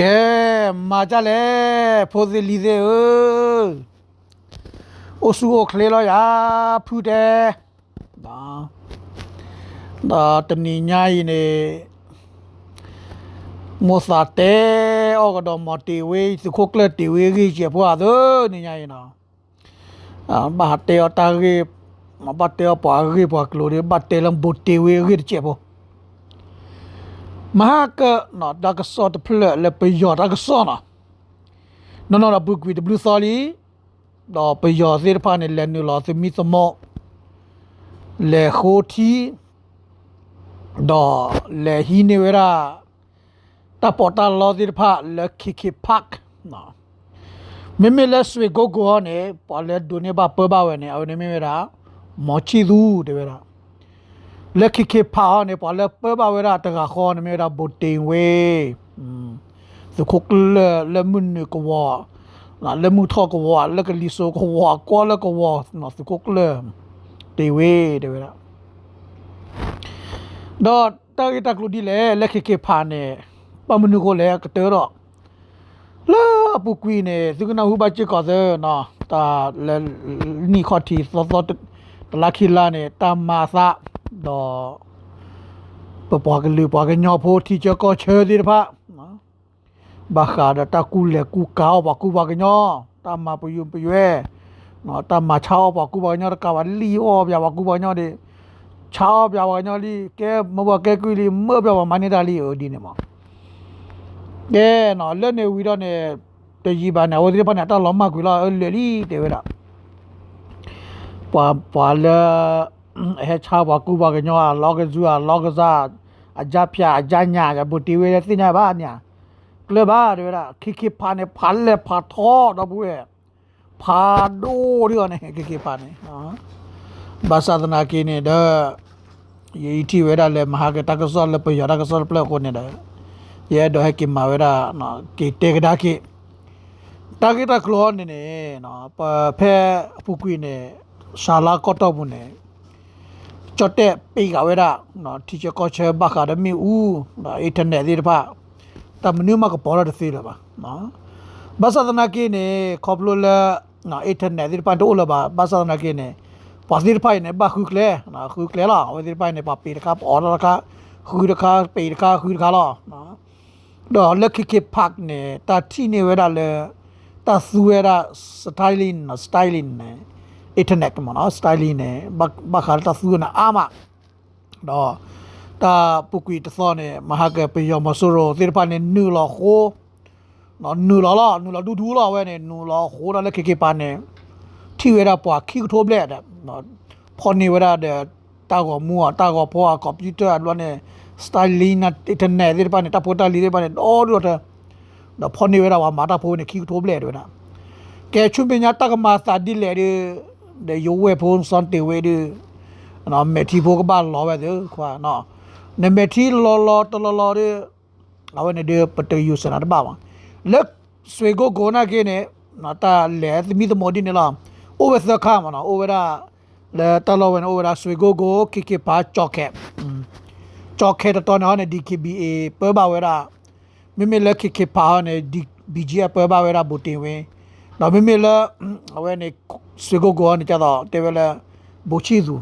ကဲမာကြလဲဖိုစီလီစေအိုဆူကိုခလေလောရာဖူတယ်ဒါဒါတနီညာရင်နေမောစာတဲအောကတော့မတီဝေးစခုကလတီဝေးကြီးချေပွားတော့နီညာရင်နော်အာဘာတဲတာကြီးမဘတ်တဲပွားကြီးပွားကလိုရဘတ်တဲလမ်ဘတ်တီဝေးကြီးချေပွား မဟာကနော်ဒါကစောတဖလက်လက်ပယောဒါကစောနော်နော်နော်ဘုကွီဒဘလူဆော်လီတော့ပယောစေဖာနေလက်နူလောစမီစမောလေခိုတီတော့လေဟီနေဝရာတပေါ်တာလောစီဖာလက်ခိခိဖက်နော်မမေလက်ဆွေကိုကိုနေပေါ်လက်ဒိုနေဘာပပဝဲနေအဝနေမေရာမောချီသူတဝဲရာ လက်ခိခိဖာနေပါလက်ပပဝရတကခေါ်နေမြတာဘုတ်တင်ဝေอืมစခုကလလမွန်နကဝါလာလမှုထောကဝါလကလီဆိုကဝါကောလကဝါနော်စခုကလတေဝေတေဝရာတော့တာဂီတကလူဒီလေလက်ခိခိဖာနေပမနုကိုလေကတေတော့လာပုကွီနေစကနာဟုဘချေကောဇနော်တာနီခေါတီသောသောတလာခိလာနေတာမာစာ တော့ပပကလူပကညောဖိုတီချကောချေဒီဖာနော်ဘာခါဒတာကူလေကူကောဘကူဘကညောတာမပယုံပယွဲနော်တာမချောဘကူဘညောကဝလီအောဗျာဘကူဘညောဒီချောဗျာဘညောလီကဲမဘကဲကွီလီမေဗျာဘမနေတာလီအိုဒီနေမောကဲနော်လက်နေဝီတော့နေတကြီးပါနေဝဒီပါနေတာလောမကွီလာလေလီတေဝရာပွာပွာလာ เฮชาบากูบากญอลอกจูอาลอกซาอาจาพยาอาจาญากะบุติเวเรติญาบาเนี่ยกลบาเดระคิคิพาเนี่ยพันเลพาทอดอบุเอพาโดเรื่องเนี่ยคิคิพาเนี่ยบาสาธนาคีเนี่ยเดยีทีเวราเลมหากะตะกะซอลเลปยอระกะซอลเปลคนเนี่ยเดยะดอให้กิมาเวราเนาะกิเตกะดากิตะกิตะคลอนเนี่ยเนาะปะเพผูกุยเนี่ยศาลาก็ตอบุเนี่ย จดเตะปีกาเวระเนาะที่จะก็เชื่อบักการมีอูเนาะอินเทอร์เน็ตที่ปะแต่มันนี่มากกว่าปอลดสิละปะเนาะภาษาตนากีเนี่ยขอบลุละเนาะอินเทอร์เน็ตที่ปะตัวละปะภาษาตนากีเนี่ยปัสดิไปเนี่ยบักคือแกลเนาะคือแกลล่ะปัสดิไปเนี่ยปัปีนะครับอ๋อละครับคือราคาปีราคาคือราคาล่ะเนาะดอกเล็กคิดพักเนี่ยตาที่เนี่ยเวลาเลยตาสวยละสไตลินนะสไตลินเนี่ย internet မှာနော် styling နဲ့ဘခါတဆူနာအာမတော့တာပုကွီတသောနဲ့မဟာကပေယောမဆိုရိုသေပနဲ့နူလောခိုနော်နူလောလောနူလောဒူဒူလောဝဲနဲ့နူလောခိုတော့လက်ခေခေပါနဲ့ထီဝဲတာပွားခိထိုးပလက်တဲ့နော်ဖော်နေဝဲတာတဲ့တာကောမူอ่ะတာကောဖောကွန်ပျူတာလောနဲ့ styling နဲ့ internet သေပနဲ့တပိုတာလီသေပနဲ့အော်တော့တော့ဖော်နေဝဲတာဝါမာတာဖိုးနဲ့ခိထိုးပလက်တွေတာကဲချုံပညာတကမာစာဒီလေတဲ့ de yo we phone son te we de no me thi pho ka ba lo we de khwa no ne me thi lo lo to lo lo de a we ne de pat yu sa na ba ba le swe go go na ke ne na ta le mi de mo di ne la o we sa kha ma na o we da le ta lo we o we da swe go go ki ki pa chok ke chok ke to na ne dkba pe ba we da မိမိလက်ခိခိပါနေဒီဘီဂျီအပေါ်ပါဝဲတာဘူတင်ဝင် တော့မိမိလက်အဝဲနေဆွေကိုကိုနေကြတော့တေဝဲလက်ဘူချီသူ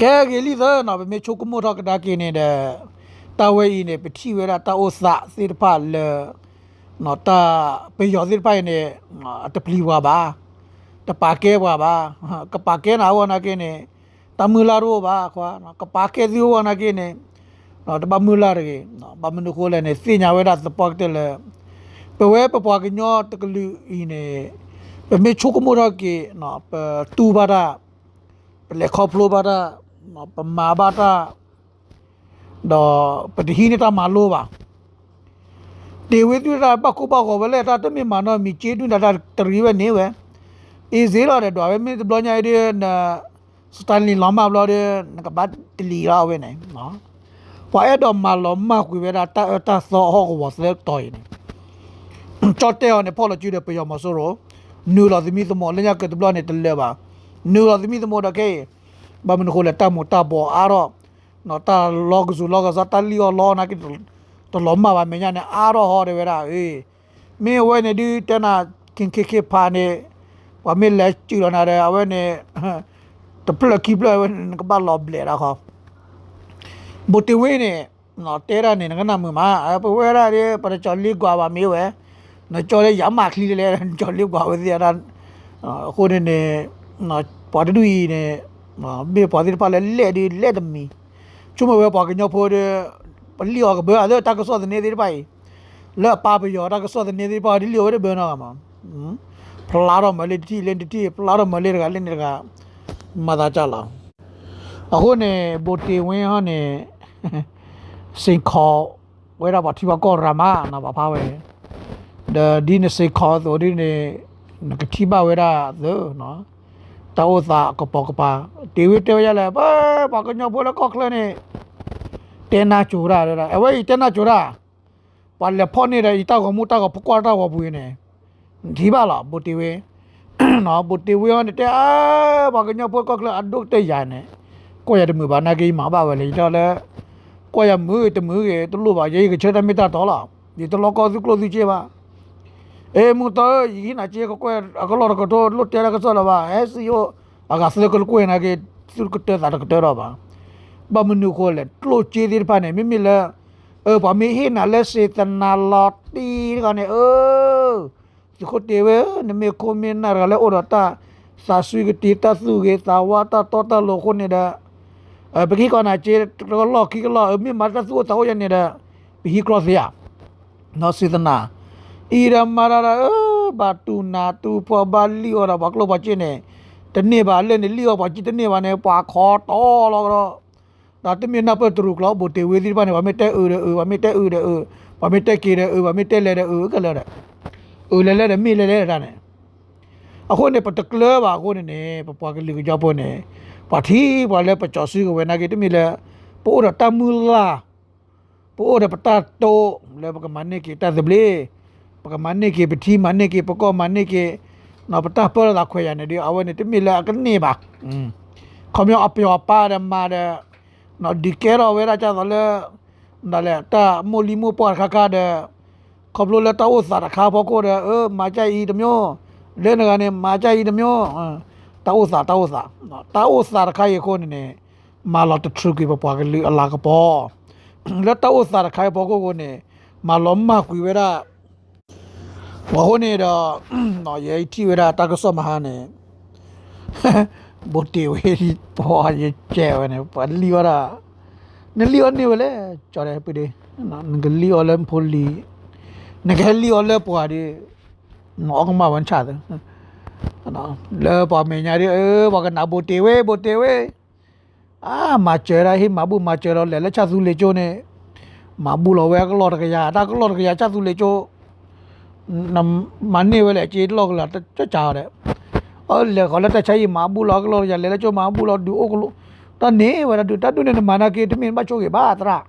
ကဲဂေလီသနော်မိချိုကမိုထကဒါကင်းနေတဲ့တာဝဲဤနေပတိဝဲတာတာအိုစစေတဖလေနော်တာပေယောစေတဖနေအတပလီဝါပါတပါကဲဝါပါကပါကဲနာဝနာကင်းနေတမူလာရောပါခွာနော်ကပါကဲဒီဝနာကင်းနေနော်တပမူလာရေနော်ဘာမနုခိုးလဲနေစညာဝဲတာစပော့တယ်လေ ပဝဲပပွားကညောတကလူဤနေပမေချုကမိုရကေနော်ပတူဘာဒါပလေခေါပလိုဘာဒါနော်ပမာဘာဒါတော့ပတိဟိနေတာမလိုပါတေဝေတူတာပကုပကောဝလဲတာတမေမနောမီချေတူတာတရီဝဲနေဝဲအေဇေလာတဲ့တော့မေဘလညာဒီနစတန်လီလမဘလာတဲ့ကဘတ်တလီရာဝဲနေနော်ပွာအဲ့တော့မလောမကွေဝဲတာတာတာသောဟောကဝစလက်တော် နေကြော့တဲ့အောင်ပေါ်လာကြည့်တဲ့ပြောမဆိုတော့နူလာသမီးသမောလညာကတဘလနဲ့တလဲပါနူလာသမီးသမောတကေဘာမနခိုလက်တမတာဘောအားတော့နော်တာလောကဇူလောကဇာတလီယောလောနာကိတတလုံးမှာပါမညာနဲ့အားတော့ဟောတယ်ဝဲတာအေးမင်းဝဲနေဒီတနာခင်ခေခေဖာနေဝမလက်ကျူရနာတယ်အဝဲနေတပလကိပလဝဲကပါလောဘလေရာခေါဘုတ်ဝဲနေနော်တဲရနေငါနာမမှာအပဝဲရတယ်ပရချော်လီကွာပါမေးဝဲ နော်ကျော်လေရမခလီလေကျော်လီကွာဝဲစီရတာဟိုနေနေနော်ပေါ်တူီနေနော်ဘေပေါ်ဒီပါလေလက်ဒီလက်တမီချုံမဝဲပေါ်ကညောဖိုးတဲ့ပလီော်ကဘဲအဲ့တကဆောတဲ့နေဒီပိုင်လက်ပါပယောတကဆောတဲ့နေဒီပါဒီလီဝဲဘဲနော်မှာဖလာတော့မလေးတီလင်တီဖလာတော့မလေးကလင်းကမသာကြလာအခုနေဘိုတီဝင်းဟောနေစင်ခေါ်ဝဲတော့ဘာတီဘကောရမနာဘာဖာဝဲ ဒဒီနေစင်ခေါ်တို့ဒီနေကတိဘဝဲတာသောနော်တောသာကပကပါတီဝီတဲရလဲဘာဘာကညောဘောလကောက်လနေတဲနာချူရာရအဝဲတဲနာချူရာပါလေဖောနေတယ်တောက်ကမူတောက်ကပကွာတော့ဘူးနေဒီပါလားဘူတီဝဲနော်ဘူတီဝဲနေတဲ့အာဘာကညောဘောကောက်လအဒုတ်တဲရနေကိုရတဲ့မြဘာနာကြီးမှာပါဝဲလေတော့လဲကိုရမှုတမှုရဲ့တလို့ပါရေးကချက်တမီတာတော့လားဒီတလောကောစုကလို့ဒီချေပါ เอ้มึงตัว ए मु तो यही ना चाहिए को कोई अगलो रखो तो लो तेरा का चलो बा ऐसे यो अगर असले को कोई ना के सुर कुत्ते साटा कुत्ते रो बा बमनु को ले लो ची दिर पाने में พันเออพอมีหินอะไรเสตนาลอตีก่นเนี่ยเออสุขเทเวนี่มีคนมีนาอะไรโอดตาสาสุกตีตาสุเกตาวาตาโตตาโลกคนเนี่ยเด้อเออไปกี้ก่อนอาเจก็ลอกขี้ก็ลอกเออมีมัดก็สู้เตาอย่างนี่เด้อไปกี้กรอเสียนอสิตนา e muta yina che ko kwe akolo ko to lu te ko sala ba e si yo aga se ko kwe na ke sur ko te da ko te ro ba ba munu ko le tlo che dir pa ne mi mi le e ba mi hi na le se ta na lo ti ko ne e si ko te we ne me ko mi na ra le o ra ta sa su ke ti ta su ke sa wa ta to ta lo ko ne da e ba ki ko na che ko lo ki ko lo mi ma ta su ta ho ya ne da bi hi cross ya no si ta na အီရမာရာဘာတူနာတူဖောဘာလီအော်ဘာကလောဘာချင်းနေတနေ့ပါလက်နေလီအော်ဘာချစ်တနေ့ပါနေပါခေါ်တော်လောတော့ဒါတမင်နာပတူကလောဘတေဝေဒီပါနေဘာမတဲအူရအူဘာမတဲအူရအူဘာမတဲကေရအူဘာမတဲလဲရအူကလည်းအူလဲလဲမိလဲလဲတာနေအခုနေပတကလပါအခုနေပပွားကလေးကြောပေါ်နေပါတီဘာလဲပချောစီကိုဝနာကေတမီလဲပိုရတမူလာပိုရပတတိုလဲ ပကမနေကေတသဘလေး paka mane ke peti mane ke poko mane ke na pata pa la khwe ya ne di awe ne te mi la ka ne ba mm khomyo apyo pa de ma de na di ke ro we ra cha le na le ta mo li mo pa kha kha de khom lo le ta o sa ra kha bo ko de e ma cha yi de myo le na ga ne ma cha yi de myo ta o sa ta o sa ta o sa ra kha ye ko ne ne ma lo ta tru ki pa pa ke li ala ka po le ta o sa ra kha bo ko ko ne ma lo ma kwi we ra ဝ ဟိုနေတော့နော်ယေတီဝရတာကစောမဟာနေဘုတ်တီဝေဒီပေါ်ရကျဲဝနေပလီဝရနလီဝနေဝလေကြော်ရပဒီနော်ငလီဝလမ်ဖိုလီငကလီဝလပွားဒီနော်ကမဝန်ချတယ်နော်လေပါမညာဒီအေးဘာကနာဘုတ်တီဝေဘုတ်တီဝေအာမချေရဟိမဘူမချေရလေလေချသူလေချိုးနေမဘူးလောဝဲကလောတကရတာကလောတကရချသူလေ ချိုး nằm mắn nhiều lại chỉ lo là cho chào đấy ở là gọi là ta chạy mà bu lo lo giờ lấy cho mà bu lo đủ ô ta nè và ta ta nên mà na kia thì mình bắt cho cái ba ta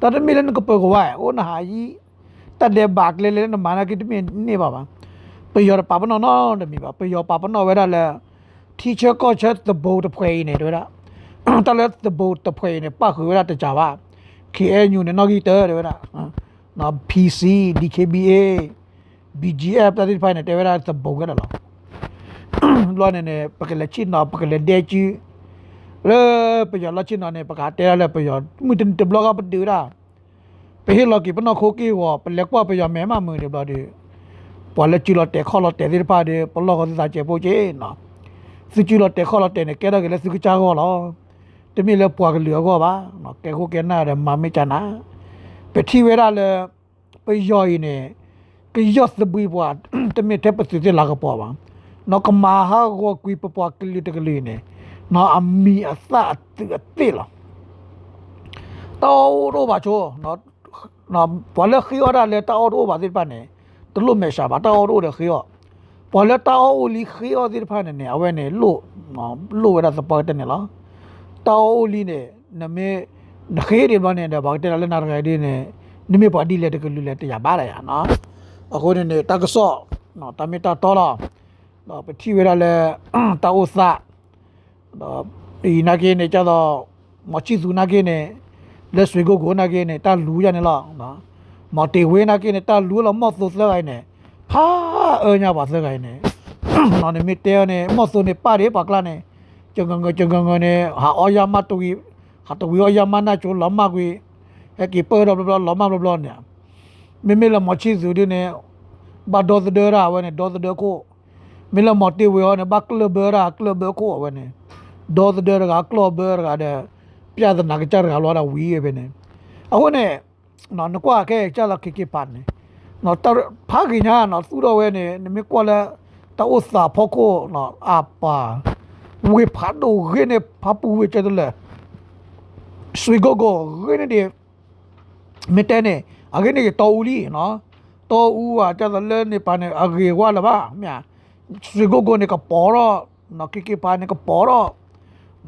ta ta mình lên cái bờ của vậy ô na hay ta để bạc lên lên mà na kia thì mình nè bà bà bây giờ papa nó nó để mình bà bây giờ papa nó vậy là teacher có chết the boat play này rồi đó ta lấy the boat the play này ba khứ ra ta chào ba khi em như này nó ghi tới rồi đó nó PC DKBA BGF တတိဖိုင်နဲ့တေဝရာသဘုံကလည်းလောနေနေပကလက်ချီနော်ပကလက်ဒေချီလေပယလချီနော်နေပကတဲရလေပယမူတင်တဘလောကပဒူရာပဟေလောကီပနခိုကီဝပလက်ကွာပယမဲမမူဒီဘလောဒီပေါ်လက်ချီလောတေခေါလောတေဒီပါဒီပလောကစာချေပိုချေနော်စချီလောတေခေါလောတေနေကဲတော့ကလေးစကချာကောလောတမီလေပွားကလျောကောပါနော်ကဲခိုကဲနာရမမေချနာပတိဝဲရလေပယောဤနေ ကယောသဘွေဘွားတမီတဲ့ပစီတဲ့လာကပေါ်ပါနော်ကမာဟာကိုကွီပပွားကလီတကလေးနေနော်အမီအသအတိလာတော်တော့ပါချိုနော်နော်ဘာလဲခိရတာလဲတော်တော့ပါဒီပါနေတလို့မဲရှာပါတော်တော့တယ်ခိရဘာလဲတော်ဦးလီခိရဒီပါနေအဝဲနေလို့နော်လို့ရတာစပတ်တယ်နေလားတော်ဦးလီနေနမေနခေရီဘာနေတယ်ဘာတဲ့လဲနာရဂိုင်ဒီနေနိမေပါဒီလက်တကလူလက်တရားပါရရနော် အခုနေနေတကဆော့နော်တမီတာတော်လာတော့ပတိဝရလဲတာဥစတော့ဒီနာကေနေကြတော့မချီသူနာကေနေလက်ဆွေကိုကိုနာကေနဲ့တာလူရနေလားနော်မော်တီဝေးနာကေနဲ့တာလူလောမော့ဆိုစလိုက်နေဖာအညာပါစလိုက်နေနော်နေမီတဲနေမော့ဆိုနေပါရပါကလာနေကျငငကျငငနေဟာအော်ယာမတူဟာတူယောယာမနာချိုလမကွေဟက်ကီပေါ်တော့ဘလလမဘလနေ မမေလမချီဇူဒီနေဘာဒေါ်ဒရာဝနေဒေါ်ဒကိုမီလမတီဝေနေဘကလဘရာကလဘကိုဝနေဒေါ်ဒရာကကလဘရာတဲ့ပြဿနာကကြရလောတာဝီးရပဲနေအခုနဲ့နော်နကွာခဲကြလာခိခိပန်နေနော်တဖာကိညာနော်သူတော်ဝဲနေနမကွာလာတောစာဖို့ကိုနော်အပါဝေဖာဒိုရနေဖပူဝေချတယ်လေဆွေကိုကိုရနေတယ်မတဲနေ အကင်းနေတော်ဦးလီနော်တော်ဦးကကြတယ်လေနေပါနေအကေဝါလာပါမြာဆွေကိုကိုနေကပေါ်တော့နော်ခိခိပန်နေကပေါ်တော့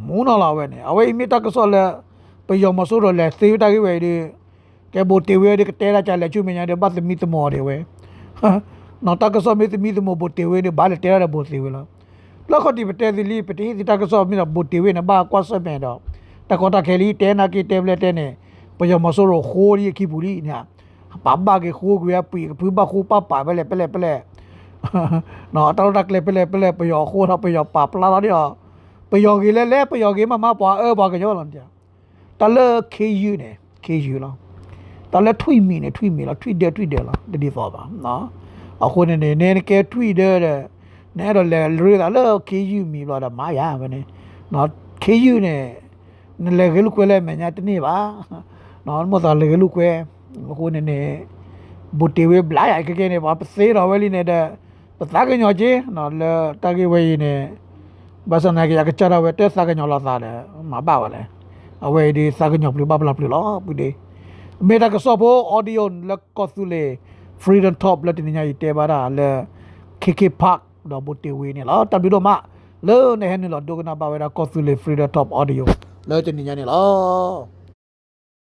မူးနာလာဝဲနေအဝဲမိတကဆောလဲပယောမဆိုးတော့လဲသေတာကြီးဝဲဒီကဲဘိုတေဝဲဒီကတဲလာချလဲချုမညာတဲ့ဘတ်မီတမော်တွေဝဲဟာနော်တကဆောမီတမီတမောဘိုတေဝဲဒီဘာလဲတဲရတဲ့ဘိုသေဝဲလားလောက်ခတိပတဲဒီလီပတိဒီတကဆောမီဘိုတေဝဲနဘာကွာဆမဲတော့တကောတခဲလီတဲနာကီတဲဘလက်တဲနေပယောမဆိုးတော့ခိုးရီခိပူလီညာ ပပကခိုးကွေပီပူဘခိုးပပပဲလေပလဲပလဲနော်တော်တက်လေပလဲပလဲပယောခိုးတော့ပယောပပလာတော့ပယောကြီးလဲလဲပယောကြီးမမပွားအဲပွားကြောလန်ကြတလခေယူနေခေယူလောတလထွိမီနေထွိမီလားထွိတယ်ထွိတယ်လားတတိသောပါနော်အခုနေနေနေကဲထွိတယ်တဲ့နဲတော့လဲလွေးလာလဲခေယူမီလာတော့မာရပဲနေနော်ခေယူနေနလေကလူကွဲလဲမညာတနေ့ပါနော်မတော်လေ ကလူကွဲအခုနေနေဘူတီဝဲဘလာရကကဲနေပါပစေတော်ဝဲလီနေတဲ့ပသားကညောချင်းနော်လဲတကေဝဲနေဘာစနာကရကချရာဝဲတက်စကညောလာသားတယ်မပါပါလေအဝဲဒီစကညောပလဘဘလပလလောပူဒီမေတာကစောဖို့အော်ဒီယိုလက်ကောဆူလေ freedom top လက်တင်ညာရီတဲပါတာလေ KK park တော့ဘုတေဝေးနေလားတပြီတော့မလဲနေဟန်နေလို့ဒုကနာပါဝဲတာကောဆူလေ freedom top audio လဲတင်ညာနေလား